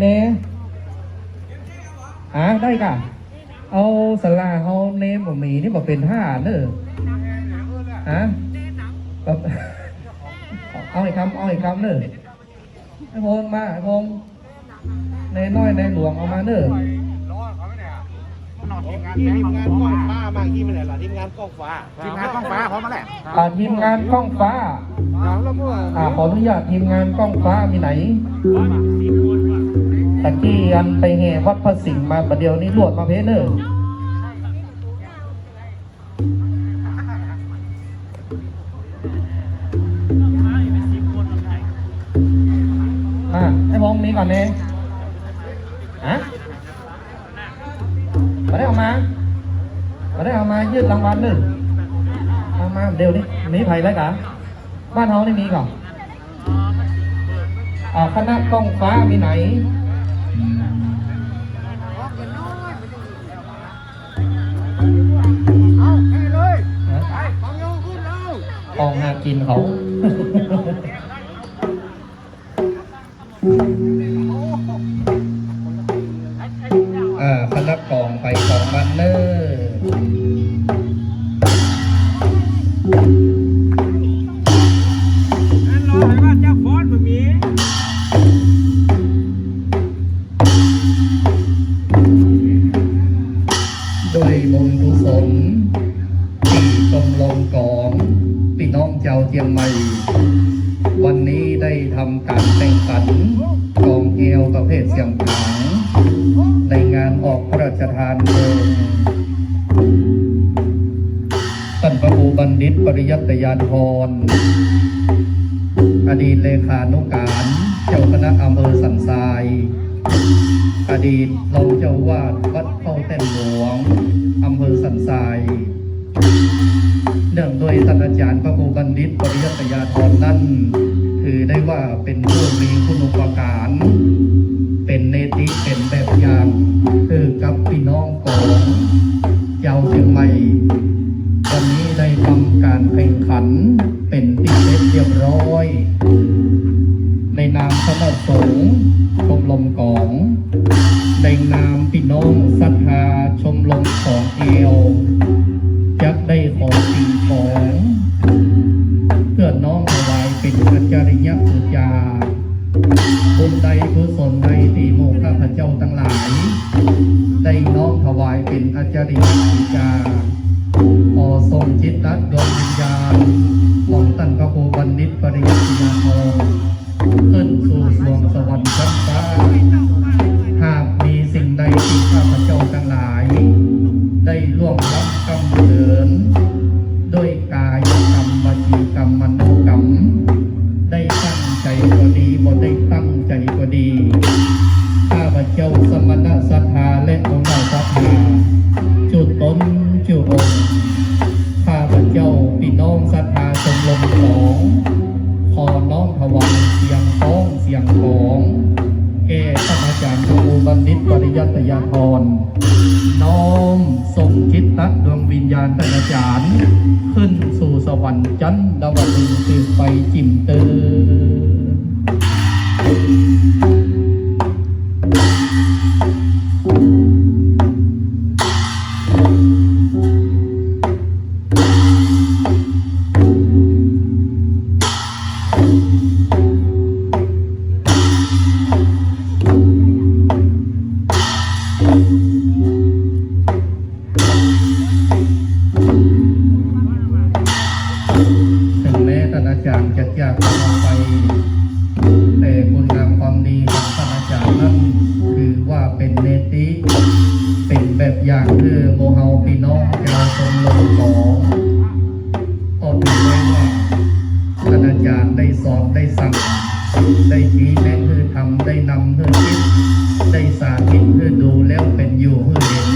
เน่ฮะได้ก่ะเอาสลาเอาเนมบ่มีนี่บ่เป็นห้าเนอะฮะแบบเอาอีกคำเอาอีกคำเนอะไอ้พงมาไอ้พงในน้อยในหลวงเอามาเนอะทีมงานกล้องฟ้าบางที่มันไหนล่ะทีมงานกล้องฟ้าทีมงานกล้องฟ้าพร้อมมาแหละอ่าทีมงานกล้องฟ้าถามแล้วเมื่ออ่าขออนุญาตทีมงานกล้องฟ้ามีไหน ตะกี้อันไปแห่วัดพระสิงห์มาประเดี๋ยวนี้รวดมาเพเนอร์อะให้พงนี้ก่อนเน่ฮะมาได้เออกมามาได้เออกมายืดรางวัลหนึ่งเอามาเดี๋ยวนี้มีไผ่แล้วกะบ้านเฮานี่มีก่อนอ่าคณะกล้องฟ้ามีไหน ออกหากินเขาอ่าคณะกองไปกองมันเนอร์อันรอให้ว่าเจ้าฟอนมันมีด้วยบุญกุศลที่กรมลงกองพี่ น้องเจ้าเจียงใหม่ วันนี้ได้ทำการแข่งขันกองเอวประเภทเสียงผางในงานออกพระราชทานเพลิงท่านพระครูบัณฑิตปริยัตยานพรอดีตเลขานุการเจ้าคณะอำเภอสันทราย อดีตรองเจ้าวาดวัดเข้าเต้นหลวงอำเภอสันทราย เนื่องด้วยท่านอาจารย์พระครูบัณฑิตปริยัติยาธรนั้นถือได้ว่าเป็นผู้มีคุณุปการ เป็นเนติเป็นแบบอย่างคือกับพี่น้องของเจ้าเชียงใหม่วันนี้ได้ทำการแข่งขันเป็นที่เสร็จเรียบร้อย ในนามคณะสงฆ์ชมรมกองในนามพี่น้องศรัทธาชมรมของเอวจะได้ ขอสิ่งของเพื่อน้อมถวายเป็นอาจาริยบูชาบุญใดกุศลใดที่โมข้าพเจ้าทั้งหลาย ได้น้อมถวายเป็นอาจาริยบูชาขอทรงจิตตัดดวงวิญญาณของท่านพระครูบัณฑิตปริยัติยาโทขึ้นสู่สวงสวรรค์ชั้นฟ้า ถวายเสียงท้องเสียงของแก่ท่านอาจารย์ครูบัณฑิตปริยัตยาธรน้อมส่งจิตตัดดวงวิญญาณท่านอาจารย์ ขึ้นสู่สวรรค์จันทร์ดาวดึงสืบไปจิมเตอ ท่านอาจารย์จะจากเราไป แต่คุณงามความดีของท่านอาจารย์นั้นคือว่าเป็นเนติเป็นแบบอย่างคือโมเฮาพี่น้องเจ้าชมรมของก็ถือไว้ว่าท่านอาจารย์ได้สอนได้สั่งได้ชี้แนะคือทำได้นำคือคิดได้สาธิตคือดูแล้วเป็นอยู่คือเห็น